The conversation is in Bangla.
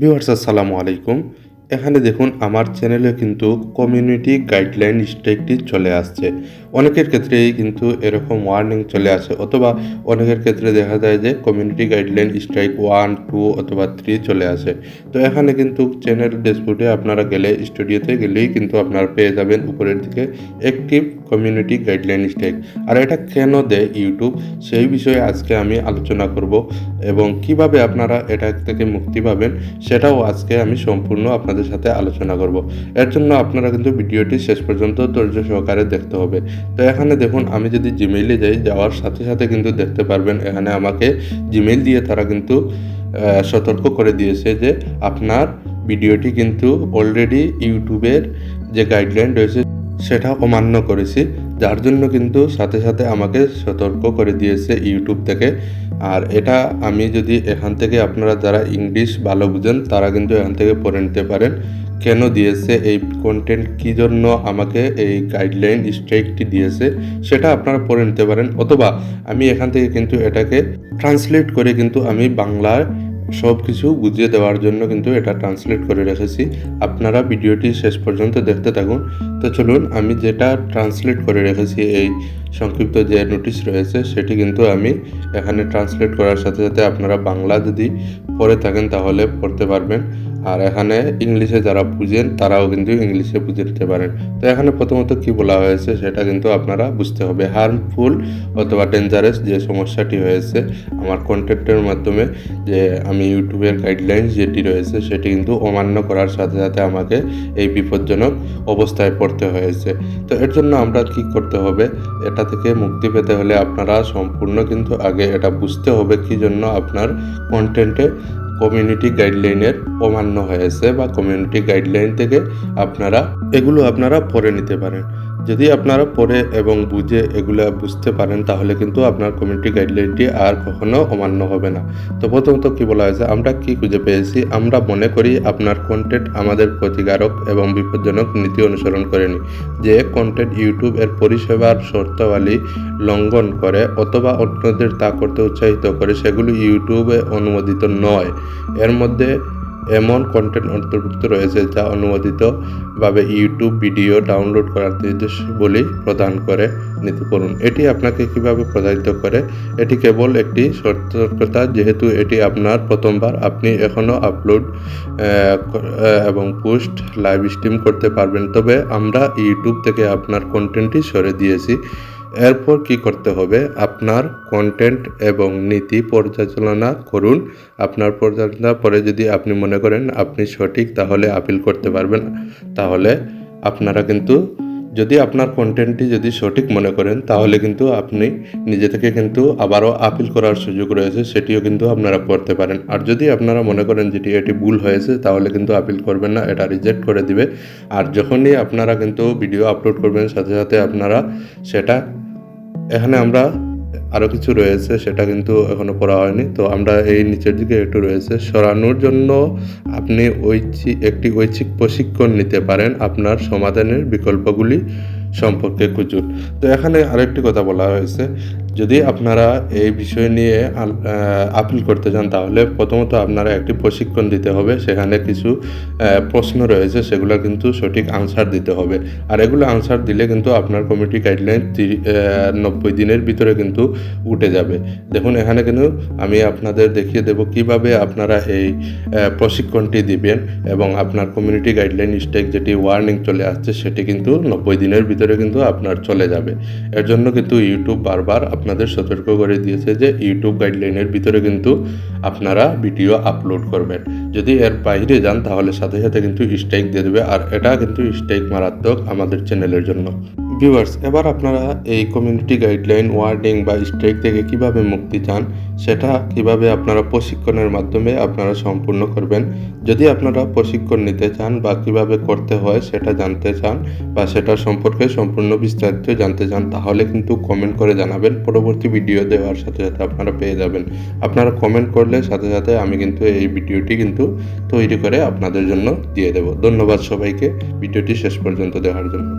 ভিউয়ার্স, আসসালামু আলাইকুম। এখানে দেখুন, আমার চ্যানেলে কিন্তু কমিউনিটি গাইডলাইন স্ট্রাইকটি চলে আসছে। অনেকের ক্ষেত্রেই কিন্তু এরকম ওয়ার্নিং চলে আসে, অথবা অনেকের ক্ষেত্রে দেখা যায় যে community guideline strike one, two অথবা থ্রি চলে আসে। তো এখানে কিন্তু চ্যানেল ড্যাশবোর্ডে আপনারা গেলে, স্টুডিওতে গেলেই কিন্তু আপনারা পেয়ে যাবেন উপরের দিকে অ্যাক্টিভ কমিউনিটি গাইডলাইন স্ট্রাইক আর এটা কেন দেয় ইউটিউব সেই বিষয়ে আজকে আমি আলোচনা করব এবং কীভাবে আপনারা এটা থেকে মুক্তি পাবেন, সেটাও আজকে আমি সম্পূর্ণ আপনাদের সাথে আলোচনা করব। এর জন্য আপনারা কিন্তু ভিডিওটি শেষ পর্যন্ত ধৈর্য সহকারে দেখতে হবে। তো এখানে দেখুন, আমি যদি জিমেইলে যাই, যাওয়ার সাথে সাথে কিন্তু দেখতে পারবেন, এখানে আমাকে জিমেইল দিয়ে তারা কিন্তু সতর্ক করে দিয়েছে যে আপনার ভিডিওটি কিন্তু অলরেডি ইউটিউবের যে গাইডলাইন রয়েছে সেটা অমান্য করেছি, যার জন্য কিন্তু সাথে সাথে আমাকে সতর্ক করে দিয়েছে ইউটিউব থেকে। আর এটা আমি যদি এখান থেকে আপনারা যারা ইংলিশ ভালো বুঝেন, তারা কিন্তু এখান থেকে পড়ে নিতে পারেন। কেন দিয়েছে, এই কন্টেন্ট কী জন্য আমাকে এই গাইডলাইন স্ট্রাইকটি দিয়েছে, সেটা আপনারা পড়ে নিতে পারেন। অথবা আমি এখান থেকে কিন্তু এটাকে ট্রান্সলেট করে কিন্তু আমি বাংলায় সব কিছু বুঝিয়ে দেওয়ার জন্য কিন্তু এটা ট্রান্সলেট করে রেখেছি। আপনারা ভিডিওটি শেষ পর্যন্ত দেখতে থাকুন। তো চলুন, আমি যেটা ট্রান্সলেট করে রেখেছি এই সংক্ষিপ্ত যে নোটিশ রয়েছে, সেটি কিন্তু আমি এখানে ট্রান্সলেট করার সাথে সাথে আপনারা বাংলা যদি পড়ে থাকেন, তাহলে পড়তে পারবেন। আর এখানে ইংলিশে যারা বুঝেন, তারাও কিন্তু ইংলিশে বুঝে নিতে পারেন। তো এখানে প্রথমত কি বলা হয়েছে সেটা কিন্তু আপনারা বুঝতে হবে। হার্মফুল অথবা ডেঞ্জারাস যে সমস্যাটি হয়েছে, আমার কন্টেন্টের মাধ্যমে যে আমি ইউটিউবের গাইডলাইন যেটি রয়েছে, সেটি কিন্তু অমান্য করার সাথে সাথে আমাকে এই বিপজ্জনক অবস্থায় পড়তে হয়েছে। তো এর জন্য আমরা কি করতে হবে? এটা থেকে মুক্তি পেতে হলে আপনারা সম্পূর্ণ কিন্তু আগে এটা বুঝতে হবে কি জন্য আপনার কন্টেন্টে কমিউনিটি গাইডলাইনের অমান্য হয়েছে বা কমিউনিটি গাইডলাইন থেকে আপনারা এগুলো আপনারা পড়ে নিতে পারেন। যদি আপনারা পড়ে এবং বুঝে এগুলো বুঝতে পারেন, তাহলে কিন্তু আপনার কমিউনিটি গাইডলাইনটি আর কখনো অমান্য হবে না। তো প্রথমত কি বলা হয়েছে, আমরা কি খুঁজে পেয়েছি? আমরা মনে করি আপনার কন্টেন্ট আমাদের ক্ষতিকারক এবং বিপজ্জনক নীতি অনুসরণ করেনি। যে কন্টেন্ট ইউটিউব এর পরিষেবার শর্তাবলী লঙ্ঘন করে অথবা অন্যদের তা করতে উৎসাহিত করে, সেগুলি ইউটিউবে অনুমোদিত নয়। এর মধ্যে কন্টেন্ট অন্তর্ভুক্ত রয়েছে যা অনুমোদিতভাবে ইউটিউব ভিডিও ডাউনলোড করার নির্দেশাবলী প্রদান করে। নিতে পারুন এটি আপনাকে কীভাবে প্রভাবিত করে? এটি কেবল একটি সতর্কতা, যেহেতু এটি আপনার প্রথমবার। আপনি এখনও আপলোড এবং পোস্ট লাইভ স্ট্রিম করতে পারবেন। তবে আমরা ইউটিউব থেকে আপনার কন্টেন্টটি সরে দিয়েছি। এরপর কি করতে হবে? আপনার কন্টেন্ট এবং নীতি পর্যালোচনা করুন। আপনার পর্যালোচনা পরে যদি আপনি মনে করেন আপনি সঠিক, তাহলে আপিল করতে পারবেন তাহলে আপনারা কিন্তু যদি আপনার কন্টেন্টটি যদি সঠিক মনে করেন, তাহলে কিন্তু আপনি নিজে থেকে কিন্তু আবারও আপিল করার সুযোগ রয়েছে, সেটিও কিন্তু আপনারা করতে পারেন। আর যদি আপনারা মনে করেন যেটি, এটি ভুল হয়েছে, তাহলে কিন্তু আপিল করবেন না, এটা রিজেক্ট করে দিবে। আর যখনই আপনারা কিন্তু ভিডিও আপলোড করবেন, সাথে সাথে আপনারা সেটা, এখানে আমরা আরও কিছু রয়েছে, সেটা কিন্তু এখনও পড়া হয়নি। তো আমরা এই নিচের দিকে একটু রয়েছে। সরানোর জন্য আপনি ঐচ্ছিক একটি ঐচ্ছিক প্রশিক্ষণ নিতে পারেন আপনার সমাধানের বিকল্পগুলি সম্পর্কে খুঁজুন। তো এখানে আরেকটি কথা বলা হয়েছে। যদি আপনারা এই বিষয় নিয়ে আপিল করতে চান, তাহলে প্রথমত আপনারা একটি প্রশিক্ষণ দিতে হবে। সেখানে কিছু প্রশ্ন রয়েছে, সেগুলো কিন্তু সঠিক আনসার দিতে হবে। আর এগুলো আনসার দিলে কিন্তু আপনার কমিটি গাইডলাইন নব্বই দিনের ভিতরে কিন্তু উঠে যাবে। দেখুন, এখানে কিন্তু আমি আপনাদের দেখিয়ে দেব কীভাবে আপনারা এই প্রশিক্ষণটি দিবেন এবং আপনার কমিউনিটি গাইডলাইন স্টেক যেটি ওয়ার্নিং চলে আসছে, সেটি কিন্তু নব্বই দিনের ভিতরে কিন্তু আপনার চলে যাবে। এর জন্য কিন্তু ইউটিউব বারবার আপনাদের সতর্ক করে দিয়েছে যে ইউটিউব গাইডলাইনের ভিতরে কিন্তু আপনারা ভিডিও আপলোড করবেন। যদি এর বাইরে যান, তাহলে সাথে সাথে কিন্তু স্ট্রাইক দিয়ে দেবে। আর এটা কিন্তু স্ট্রাইক মারাত্মক আমাদের চ্যানেলের জন্য। ভিউয়ার্স এবার আপনারা এই কমিউনিটি গাইডলাইন ওয়ার্ডিং বা স্ট্রাইক থেকে কীভাবে মুক্তি চান, সেটা কীভাবে আপনারা প্রশিক্ষণের মাধ্যমে আপনারা সম্পূর্ণ করবেন, যদি আপনারা প্রশিক্ষণ নিতে চান বা কীভাবে করতে হয় সেটা জানতে চান বা সেটা সম্পর্কে সম্পূর্ণ বিস্তারিত জানতে চান, তাহলে কিন্তু কমেন্ট করে জানাবেন, পরবর্তী ভিডিও দেওয়ার সাথে সাথে আপনারা পেয়ে যাবেন। আপনারা কমেন্ট করলে সাথে সাথে আমি কিন্তু এই ভিডিওটি কিন্তু তৈরি করে আপনাদের জন্য দিয়ে দেব। ধন্যবাদ সবাইকে ভিডিওটি শেষ পর্যন্ত দেওয়ার জন্য।